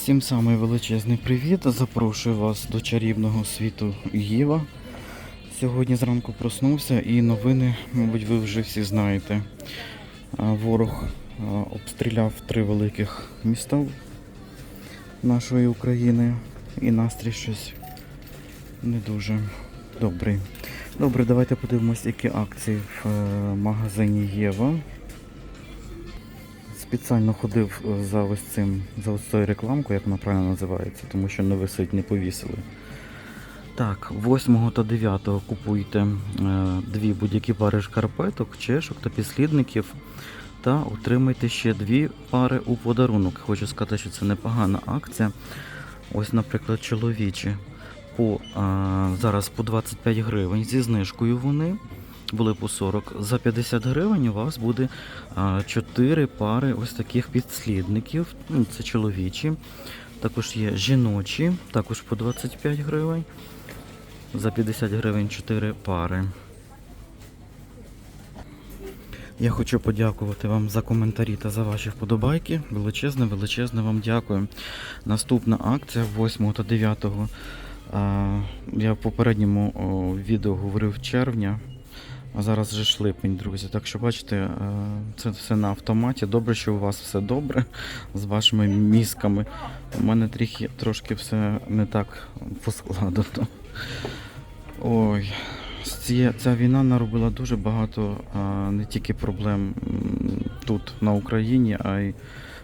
Всім самий величезний привіт. Запрошую вас до чарівного світу Єва. Сьогодні зранку проснувся і новини, мабуть, ви вже всі знаєте. Ворог обстріляв три великих міста нашої України і настрій щось не дуже добрий. Добре, давайте подивимось, які акції в е, магазині Єва. Спеціально ходив е, за ось цим, за ось цією рекламкою, як вона правильно називається, тому що не висить, не повісили. Так, 8 та 9 купуйте е, дві будь-які пари шкарпеток, чешок та підслідників. Та отримайте ще дві пари у подарунок. Хочу сказати, що це непогана акція. Ось, наприклад, чоловічі. По, а, зараз по 25 гривень зі знижкою вони були по 40. За 50 гривень у вас буде 4 пари ось таких підслідників. Ну, це чоловічі. Також є жіночі, також по 25 гривень. За 50 гривень 4 пари. Я хочу подякувати вам за коментарі та за ваші вподобайки. Величезне, величезне вам дякую. Наступна акція 8 та 9. Я в попередньому відео говорив червня, а зараз вже ж липень, друзі. Так що бачите, е, це все на автоматі. Добре, що у вас все добре з вашими мізками. У мене трохи, трошки все не так поскладено. Ой, ця війна наробила дуже багато а, не тільки проблем тут на Україні, а й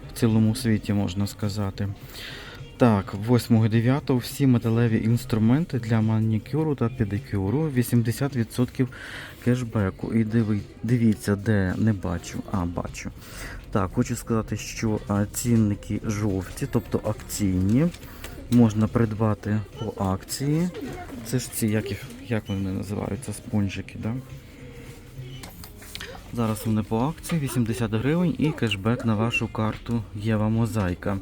в цілому світі, можна сказати. Так, 8-9 всі металеві інструменти для манікюру та педикюру 80% кешбеку. І диви, дивіться, де не бачу. А, бачу. Так, хочу сказати, що цінники жовті, тобто акційні. Можна придбати по акції. Це ж ці, як, їх, як вони називаються, спонжики, да? Зараз вони по акції 80 гривень і кешбек на вашу карту Єва Мозаїка.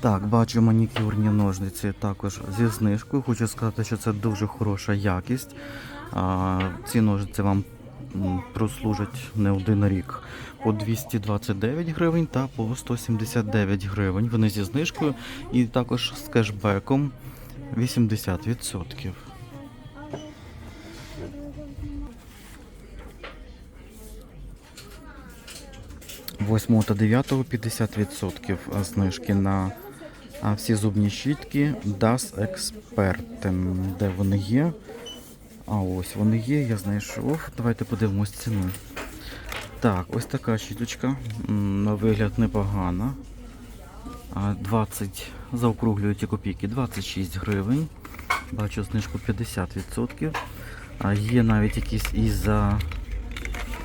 Так, бачу манікюрні ножниці також зі знижкою. Хочу сказати, що це дуже хороша якість. А, ці ножниці вам прослужать не один рік. По 229 гривень та по 179 гривень. Вони зі знижкою і також з кешбеком 80%. Восьмого та 9 50% знижки на а, всі зубні щітки Das Experten. Де вони є? А ось вони є, я знайшов. Давайте подивимось ціну. Так, ось така щіточка. На вигляд непогана. 20, заокруглюють і копійки, 26 гривень. Бачу знижку 50%. А є навіть якісь і за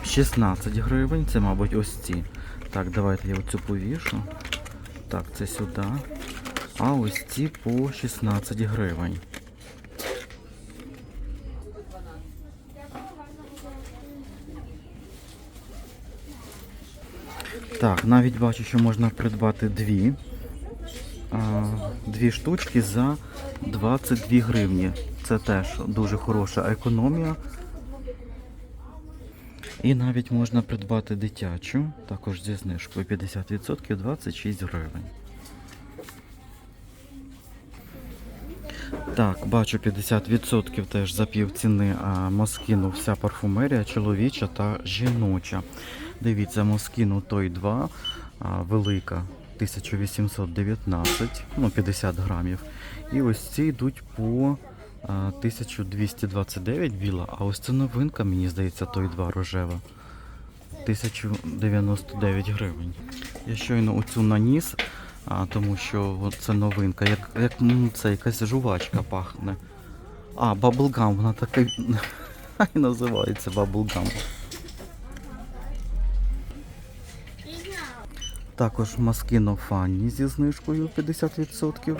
16 гривень. Це, мабуть, ось ці. Так, давайте я оцю повішу. Так, це сюди. А ось ці по 16 гривень. Так, навіть бачу, що можна придбати дві. А, дві штучки за 22 гривні. Це теж дуже хороша економія. І навіть можна придбати дитячу, також зі знижкою 50% 26 гривень. Так, бачу 50% теж за пів ціни Москіну вся парфумерія, чоловіча та жіноча. Дивіться, Москіну той 2, а, велика 1819, ну 50 грамів. І ось ці йдуть по а, 1229 біла, а ось це новинка, мені здається, той 2 рожева. 1099 гривень. Я щойно оцю наніс, а, тому що це новинка, як, як це якась жувачка пахне. А, баблгам, вона така і називається баблгам. Також маскино фанні зі знижкою 50%,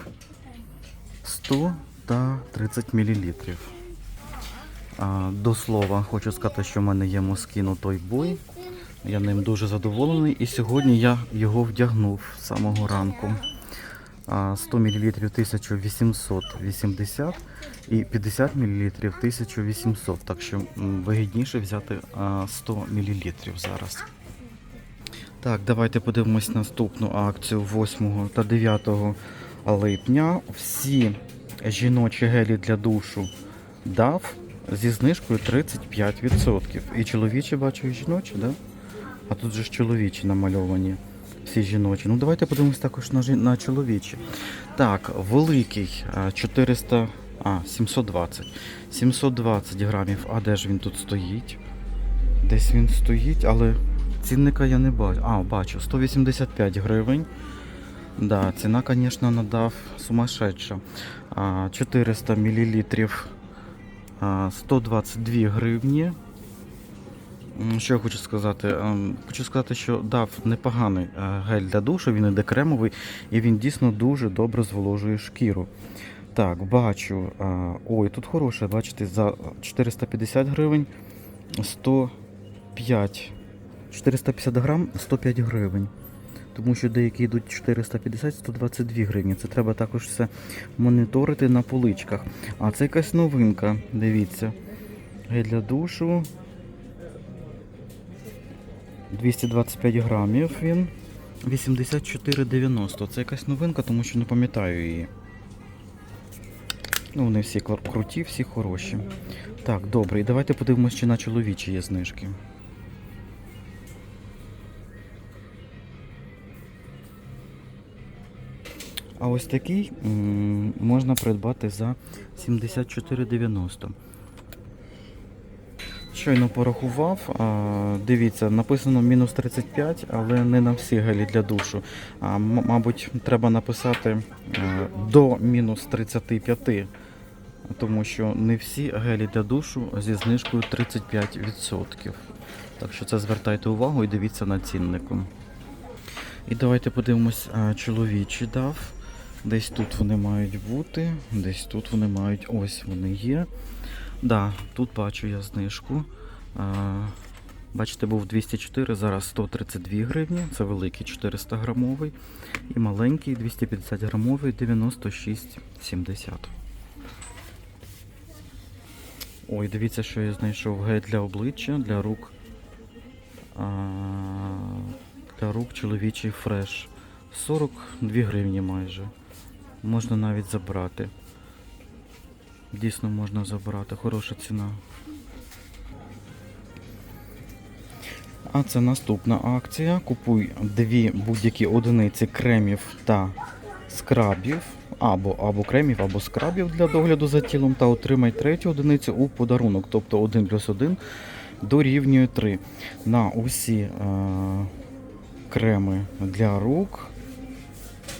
100 та 30 мл. А, до слова, хочу сказати, що в мене є Москіно той бой. Я ним дуже задоволений і сьогодні я його вдягнув з самого ранку. 100 мл 1880 і 50 мл 1800. Так що вигідніше взяти 100 мл зараз. Так, давайте подивимось наступну акцію 8 та 9 липня. Всі жіночі гелі для душу DAF зі знижкою 35%. І чоловічі бачу, і жіночі, да? А тут же ж чоловічі намальовані. Всі жіночі. Ну давайте подивимось також на, на чоловічі. Так, великий 400, а, 720. 720 грамів. А де ж він тут стоїть? Десь він стоїть, але цінника я не бачу. А, бачу, 185 гривень. Да, ціна, звісно, надав сумасшедша. 400 мл 122 гривні. Що я хочу сказати? Ем, Хочу сказати, що дав непоганий е, гель для душу, він іде кремовий і він дійсно дуже добре зволожує шкіру. Так, бачу. Ой, тут хороше, бачите, за 450 гривень 105. 450 грам 105 гривень. Тому що деякі йдуть 450-122 гривні. Це треба також все моніторити на поличках. А це якась новинка, дивіться. Гель для душу. 225 грамів він. 84,90. Це якась новинка, тому що не пам'ятаю її. Ну, вони всі круті, всі хороші. Так, добре, і давайте подивимося, чи на чоловічі є знижки. А ось такий можна придбати за 74,90. Щойно порахував. Дивіться, написано мінус 35, але не на всі гелі для душу. А, мабуть, треба написати е, до мінус 35, тому що не всі гелі для душу зі знижкою 35%. Так що це звертайте увагу і дивіться на ціннику. І давайте подивимось, чоловічі дав. Десь тут вони мають бути, десь тут вони мають. Ось вони є. Да, тут бачу я знижку. А, бачите, був 204, зараз 132 гривні. Це великий 400 грамовий. І маленький 250 грамовий 96,70. Ой, дивіться, що я знайшов гель для обличчя, для рук. А, для рук чоловічий фреш. 42 гривні майже. Можна навіть забрати. Дійсно можна забрати. Хороша ціна. А це наступна акція. Купуй дві будь-які одиниці кремів та скрабів. Або, або кремів, або скрабів для догляду за тілом та отримай третю одиницю у подарунок. Тобто 1 плюс 1 дорівнює 3. На усі е, креми для рук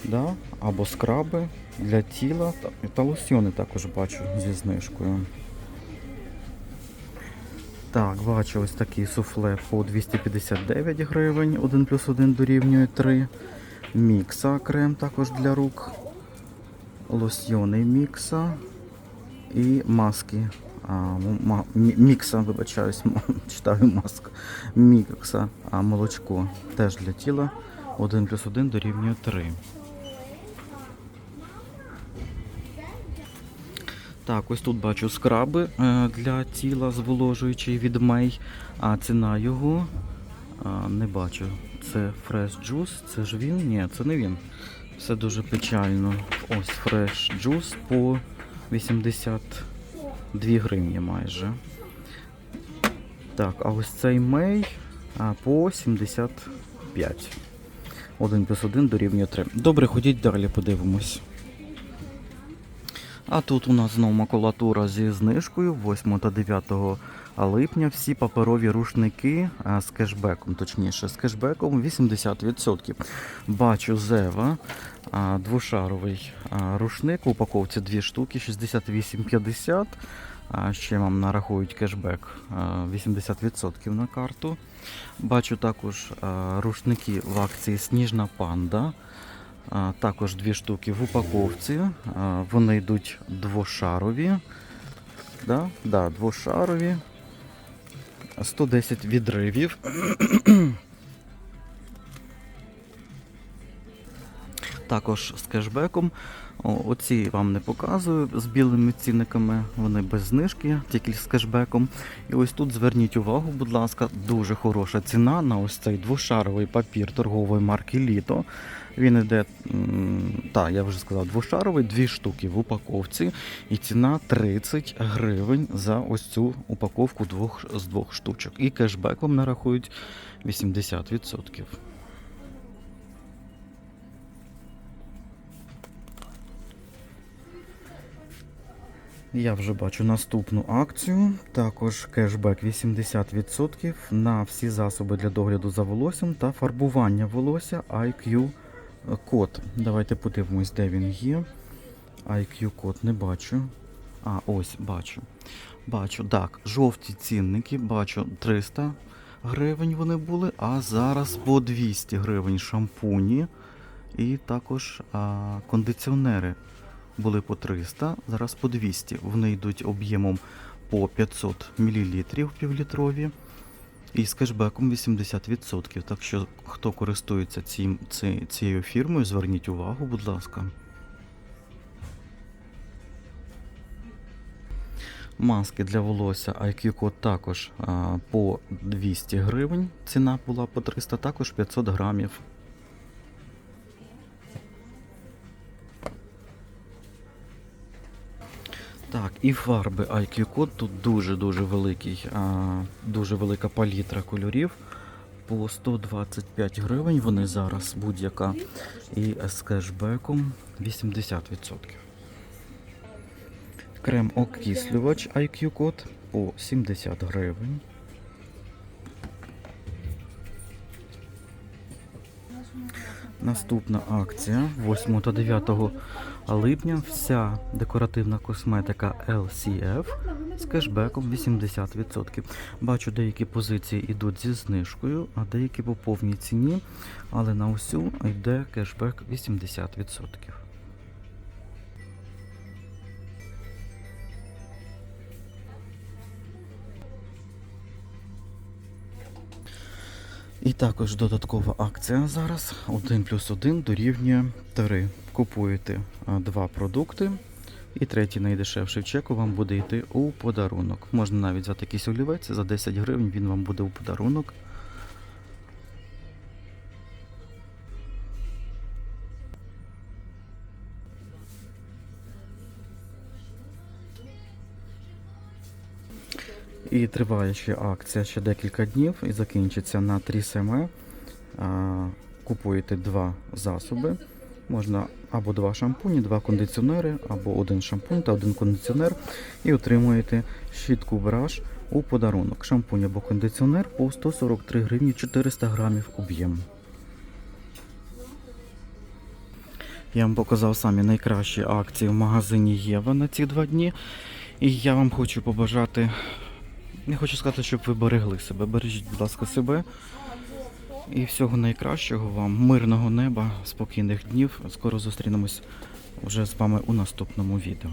да? або скраби для тіла та, лосьйони також бачу зі знижкою. Так, бачу ось такий суфле по 259 гривень, 1 плюс 1 дорівнює 3. Мікса крем також для рук. Лосьйони мікса і маски. А, мікса, вибачаюсь, читаю маска. Мікса, а молочко теж для тіла. 1 плюс 1 дорівнює 3. Так, ось тут бачу скраби е, для тіла зволожуючий від Мей, а ціна його не бачу. Це Fresh Juice, це ж він? Ні, це не він. Все дуже печально. Ось Fresh Juice по 82 гривні майже. Так, а ось цей Мей по 75. 1 плюс 1 дорівнює 3. Добре, ходіть далі, подивимось. А тут у нас знову макулатура зі знижкою 8 та 9 липня. Всі паперові рушники з кешбеком, точніше, з кешбеком 80%. Бачу Зева, двошаровий рушник. В упаковці дві штуки, 68,50. А, ще вам нарахують кешбек 80% на карту. Бачу також рушники в акції Сніжна панда. Також дві штуки в упаковці. Вони йдуть двошарові. Да? Да, двошарові. 110 відривів. Також з кешбеком. О, Оці вам не показую з білими цінниками, вони без знижки, тільки з кешбеком. І ось тут зверніть увагу, будь ласка, дуже хороша ціна на ось цей двошаровий папір торгової марки Літо. Він іде, м, так, я вже сказав, двошаровий, дві штуки в упаковці, і ціна 30 гривень за ось цю упаковку двох, з двох штучок. І кешбеком нарахують 80%. Я вже бачу наступну акцію. Також кешбек 80% на всі засоби для догляду за волоссям та фарбування волосся IQ код. Давайте подивимось, де він є. IQ код не бачу. А, ось бачу. Бачу, так, жовті цінники, бачу 300 гривень вони були, а зараз по 200 гривень шампуні і також а, кондиціонери були по 300, зараз по 200. Вони йдуть об'ємом по 500 мл півлітрові і з кешбеком 80%. Так що, хто користується цим, ці- цією фірмою, зверніть увагу, будь ласка. Маски для волосся IQ код також по 200 гривень. Ціна була по 300, також 500 грамів. Так, і фарби IQ код тут дуже-дуже великий, а, дуже велика палітра кольорів. По 125 гривень вони зараз будь-яка. І з кешбеком 80%. Крем окислювач IQ код по 70 гривень. Наступна акція 8 та 9 липня. Вся декоративна косметика LCF з кешбеком 80%. Бачу, деякі позиції йдуть зі знижкою, а деякі по повній ціні, але на усю йде кешбек 80%. І також додаткова акція зараз 1 плюс 1 дорівнює 3. Купуєте два продукти, і третій найдешевший в чеку вам буде йти у подарунок. Можна навіть взяти якийсь олівець, за 10 гривень він вам буде у подарунок. І триває ще акція ще декілька днів і закінчиться на 3 см. Купуєте два засоби. Можна або два шампуні, два кондиціонери, або один шампунь та один кондиціонер. І отримуєте щітку браш у подарунок. Шампунь або кондиціонер по 143 гривні 400 грамів об'єм. Я вам показав самі найкращі акції в магазині Єва на ці два дні. І я вам хочу побажати я хочу сказати, щоб ви берегли себе. Бережіть, будь ласка, себе. І всього найкращого вам, мирного неба, спокійних днів. Скоро зустрінемось вже з вами у наступному відео.